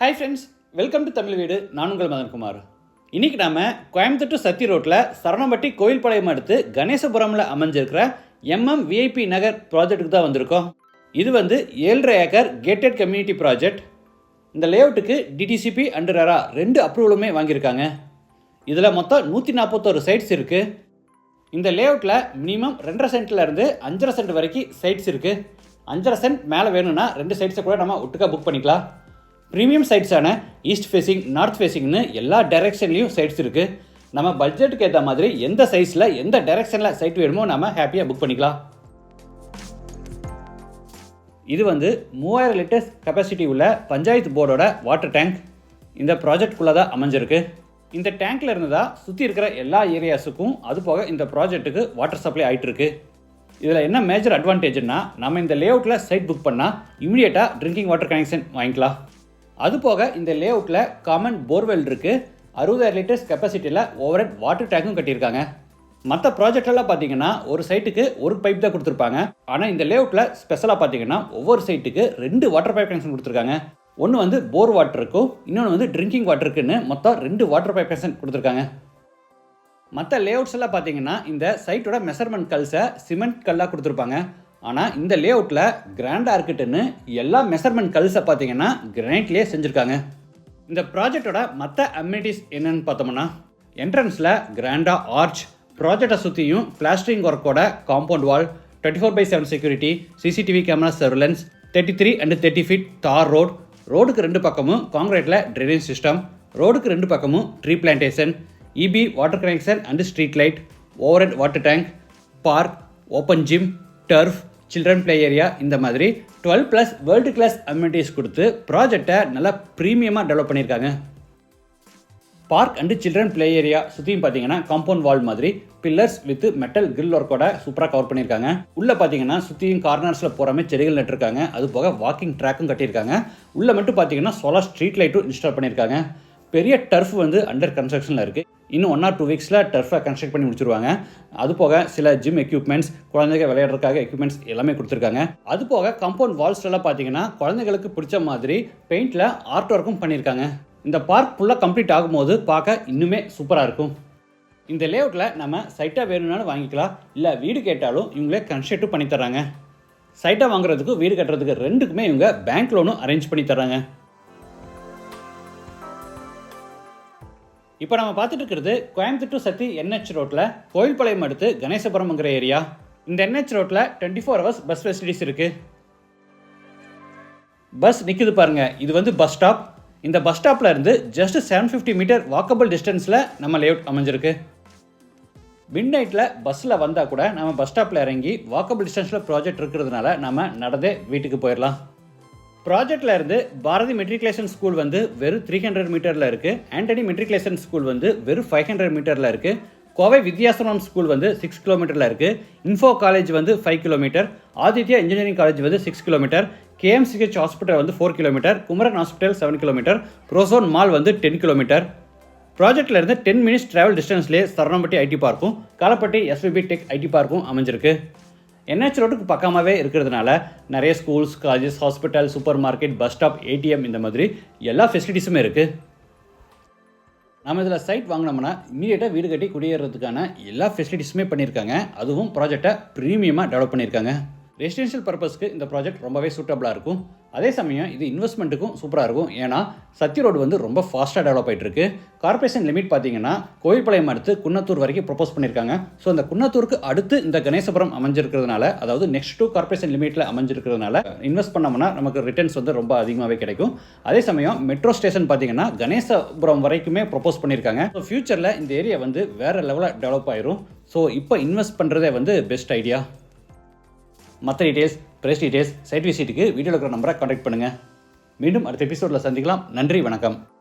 Hi friends welcome to Tamil வீடு நான் உங்கள் மதன்குமார் இன்னைக்கு நாம் கோயம்புத்தூர் சத்தி ரோட்டில் சரணம்பட்டி கோயில்பாளையம் அடுத்து கணேசபுரமில் அமைஞ்சிருக்கிற எம்எம் விஐபி நகர் ப்ராஜெக்ட்டுக்கு தான் வந்திருக்கோம். இது வந்து ஏழரை ஏக்கர் கேட்டட் கம்யூனிட்டி ப்ராஜெக்ட் இந்த லேஅவுட்டுக்கு டிடிசிபி அண்ட் ரெரா ரெண்டு அப்ரூவலுமே வாங்கியிருக்காங்க. இதில் மொத்தம் நூற்றி நாற்பத்தோரு சைட்ஸ் இருக்குது இந்த லேஅவுட்டில் மினிமம் ரெண்டரை சென்ட்லேருந்து அஞ்சரை சென்ட் வரைக்கும் சைட்ஸ் இருக்குது அஞ்சரை சென்ட் மேலே வேணும்னா ரெண்டு சைட்ஸை கூட நம்ம ஒட்டுக்காக புக் பண்ணிக்கலாம். ப்ரீமியம் சைட்ஸான ஈஸ்ட் ஃபேஸிங் நார்த் ஃபேஸிங்னு எல்லா டைரெக்ஷன்லேயும் சைட்ஸ் இருக்குது நம்ம பட்ஜெட்டுக்கு ஏற்ற மாதிரி எந்த சைஸில் எந்த டைரெக்ஷனில் சைட் வேணுமோ நம்ம ஹாப்பியாக புக் பண்ணிக்கலாம். இது வந்து மூவாயிரம் லிட்டர்ஸ் கெப்பாசிட்டி உள்ள பஞ்சாயத்து போர்டோட வாட்டர் டேங்க் இந்த ப்ராஜெக்ட்குள்ளே தான் அமைஞ்சிருக்கு. இந்த டேங்க்ல இருந்து தான் சுற்றி இருக்கிற எல்லா ஏரியாஸுக்கும் அது போக இந்த ப்ராஜெக்ட்டுக்கு வாட்டர் சப்ளை ஆகிட்டுருக்கு இதில் என்ன மேஜர் அட்வான்டேஜ்னா நம்ம இந்த லேஅவுட்டில் சைட் புக் பண்ணால் இமீடியட்டாக ட்ரிங்கிங் வாட்டர் கனெக்ஷன் வாங்கிக்கலாம். அது போக இந்த லேஅவுட்டில் காமன் போர்வெல் இருக்குது அறுபதாயிரம் லிட்டர்ஸ் கெப்பாசிட்டியில் ஓவர் ஹெட் வாட்டர் டேங்கும் கட்டியிருக்காங்க. மற்ற ப்ராஜெக்டெல்லாம் பார்த்தீங்கன்னா ஒரு சைட்டுக்கு ஒரு பைப் தான் கொடுத்துருப்பாங்க. ஆனால் இந்த லே அவுட்டில் ஸ்பெஷலாக பார்த்தீங்கன்னா ஒவ்வொரு சைட்டுக்கு ரெண்டு வாட்டர் பைப் கனெக்ஷன் கொடுத்துருக்காங்க. ஒன்று வந்து போர் வாட்டருக்கும் இன்னொன்று வந்து ட்ரிங்கிங் வாட்டருக்குன்னு மொத்தம் ரெண்டு வாட்டர் பைப் கனெக்ஷன் கொடுத்துருக்காங்க. மற்ற லேஅவுட்ஸ் எல்லாம் பார்த்தீங்கன்னா இந்த சைட்டோட மெஷர்மெண்ட் கல்ஸை சிமெண்ட் கல்லாக கொடுத்துருப்பாங்க. ஆனால் இந்த லேஅவுட்டில் கிராண்டாக இருக்கட்டுன்னு எல்லா மெஷர்மெண்ட் கல்ஸை பார்த்தீங்கன்னா கிரானைட்லேயே செஞ்சுருக்காங்க. இந்த ப்ராஜெக்டோட மற்ற அம்யூனிட்டிஸ் என்னென்னு பார்த்தோம்னா என்ட்ரன்ஸில் கிராண்டாக ஆர்ச் ப்ராஜெக்டை சுற்றியும் plastering ஒர்க்கோட compound wall twenty four by seven security CCTV camera surveillance thirty three and thirty feet தார் ரோட் ரோடுக்கு ரெண்டு பக்கமும் காங்கிரீட்டில் ட்ரைனேஜ் சிஸ்டம் ரோடுக்கு ரெண்டு பக்கமும் tree plantation EB water connection and street light over water tank park open gym turf children play area இந்த மாதிரி. Twelve plus world class amenities கொடுத்து ப்ராஜெக்டை நல்லா ப்ரீமியமாக டெவலப் பண்ணியிருக்காங்க. Park and children play area சுற்றியும் பார்த்தீங்கன்னா காம்பவுண்ட் வால் மாதிரி பில்லர்ஸ் வித் மெட்டல் கிரில் ஒர்க்கோட சூப்பராக கவர் பண்ணியிருக்காங்க. உள்ளே பார்த்தீங்கன்னா சுற்றியும் கார்னர்ஸில் போகிற செடிகள் நட்டுருக்காங்க. அது போக வாக்கிங் ட்ராக்கும் கட்டியிருக்காங்க. உள்ளே மட்டும் பார்த்தீங்கன்னா சோலார் ஸ்ட்ரீட் லைட்டும் இன்ஸ்டால் பண்ணியிருக்காங்க. பெரிய டர்ஃப் வந்து அண்டர் கன்ஸ்ட்ரக்ஷனில் இருக்குது இன்னும் ஒன் ஆர் டூ வீக்ஸில் டர்ஃபை கன்ஸ்ட்ரக்ட் பண்ணி முடிச்சிருவாங்க. அது போக சில ஜிம் எக்யூப்மெண்ட்ஸ் குழந்தைங்க விளையாடுறதுக்காக எக்யூப்மெண்ட்ஸ் எல்லாமே கொடுத்துருக்காங்க. அது போக கம்பவுண்ட் வால்ஸ்லாம் பார்த்தீங்கன்னா குழந்தைங்களுக்கு பிடிச்ச மாதிரி பெயிண்டில் ஆர்ட் ஒர்க்கும் பண்ணியிருக்காங்க இந்த பார்க் ஃபுல்லாக கம்ப்ளீட் ஆகும்போது பார்க்க இன்னுமே சூப்பராக இருக்கும். இந்த லேஅவுட்டில் நம்ம சைட்டாக வேணும்னாலும் வாங்கிக்கலாம். இல்லை வீடு கேட்டாலும் இவங்களே கன்ஸ்ட்ரக்ட்டும் பண்ணி தர்றாங்க. சைட்டாக வாங்குறதுக்கு வீடு கட்டுறதுக்கு ரெண்டுக்குமே இவங்க பேங்க் லோனும் அரேஞ்ச் பண்ணி தர்றாங்க. இப்போ நம்ம பார்த்துட்டு இருக்கிறது கோயம்புத்தூர் சத்தி என்ஹெச் ரோட்டில் கோயில்பாளையம் அடுத்து கணேசபுரம்ங்கிற ஏரியா இந்த என்ஹெச் ரோட்டில் twenty four hours bus facilities இருக்குது பஸ் நிற்குது பாருங்க. இது வந்து பஸ் ஸ்டாப் இந்த பஸ் ஸ்டாப்பில் இருந்து just seven fifty meter walkable டிஸ்டன்ஸில் நம்ம லேஅவுட் அமைஞ்சிருக்கு. மிட் நைட்டில் பஸ்ஸில் வந்தால் கூட நம்ம பஸ் ஸ்டாப்பில் இறங்கி வாக்கபிள் டிஸ்டன்ஸில் ப்ராஜெக்ட் இருக்கிறதுனால நம்ம நடந்தே வீட்டுக்கு போயிடலாம். ப்ராஜெக்டில் இருந்து பாரதி மெட்ரிகுலேஷன் ஸ்கூல் வந்து வெறும் த்ரீ ஹண்ட்ரட் மீட்டரில் இருக்குது ஆண்டனி மெட்ரிகுலேஷன் ஸ்கூல் வந்து வெறும் ஃபைவ் ஹண்ட்ரட் மீட்டரில் இருக்குது கோவை வித்யாசனம் ஸ்கூல் வந்து சிக்ஸ் கிலோமீட்டரில் இருக்குது இன்ஃபோ காலேஜ் வந்து five kilometer Aditya engineering college வந்து சிக்ஸ் கிலோமீட்டர் கேஎம்சிஹெச் ஹாஸ்பிட்டல் வந்து four kilometer Kumaran hospital seven kilometer Prozone mall வந்து டென் கிலோமீட்டர் ப்ராஜெக்ட்ல இருந்து டென் மினிட்ஸ் ட்ராவல் டிஸ்டன்ஸ்லேயே சரணம்பட்டி ஐடி பார்க்கும் காலப்பட்டி எஸ்பிபி டெக் ஐடி பார்க்கும் அமைஞ்சிருக்கு. என்ஹெச் ரோட்டுக்கு பக்கமாகவே இருக்கிறதுனால நிறைய schools colleges hospital super market bus stop ATM இந்த மாதிரி எல்லா ஃபெசிலிட்டிஸுமே இருக்குது நம்ம இதில் சைட் வாங்கினோம்னா இமீடியட்டாக வீடு கட்டி குடியேறதுக்கான எல்லா ஃபெசிலிட்டிஸுமே பண்ணியிருக்காங்க. அதுவும் ப்ராஜெக்டை ப்ரீமியமாக டெவலப் பண்ணியிருக்காங்க. ரெசிடென்ஷியல் பர்பஸ்க்கு இந்த ப்ராஜெக்ட் ரொம்பவே சூட்டபுளாக இருக்கும். அதே சமயம் இது இன்வெஸ்ட்மெண்ட்டுக்கும் சூப்பராக இருக்கும். ஏன்னா சத்தி ரோடு வந்து ரொம்ப ஃபாஸ்ட்டாக டெவலப் ஆகிட்டு இருக்கு கார்பரேஷன் லிமிட் பார்த்தீங்கன்னா கோயில்பாளையம் அடுத்து குன்னத்தூர் வரைக்கும் ப்ரொப்போஸ் பண்ணியிருக்காங்க. ஸோ அந்த குன்னத்தூருக்கு அடுத்து இந்த கணேசபுரம் அமைஞ்சிருக்கிறதுனால அதாவது நெக்ஸ்ட் டூ கார்பரேஷன் லிமிட்டில் அமைஞ்சிருக்கிறதுனால இன்வெஸ்ட் பண்ணோம்னா நமக்கு ரிட்டர்ன்ஸ் வந்து ரொம்ப அதிகமாகவே கிடைக்கும். அதே சமயம் மெட்ரோ ஸ்டேஷன் பார்த்தீங்கன்னா கணேசபுரம் வரைக்குமே ப்ரொப்போஸ் பண்ணியிருக்காங்க. ஸோ ஃபியூச்சரில் இந்த ஏரியா வந்து வேறு லெவலில் டெவலப் ஆயிரும். ஸோ இப்போ இன்வெஸ்ட் பண்ணுறதே வந்து பெஸ்ட் ஐடியா மற்ற டீட்டெயில்ஸ் ப்ரைஸ் டீட்டெயில்ஸ் சைட் விசிட்டுக்கு வீடியோவில் இருக்கிற நம்பரை காண்டாக்ட் பண்ணுங்கள் மீண்டும் அடுத்த எபிசோடில் சந்திக்கலாம். நன்றி வணக்கம்.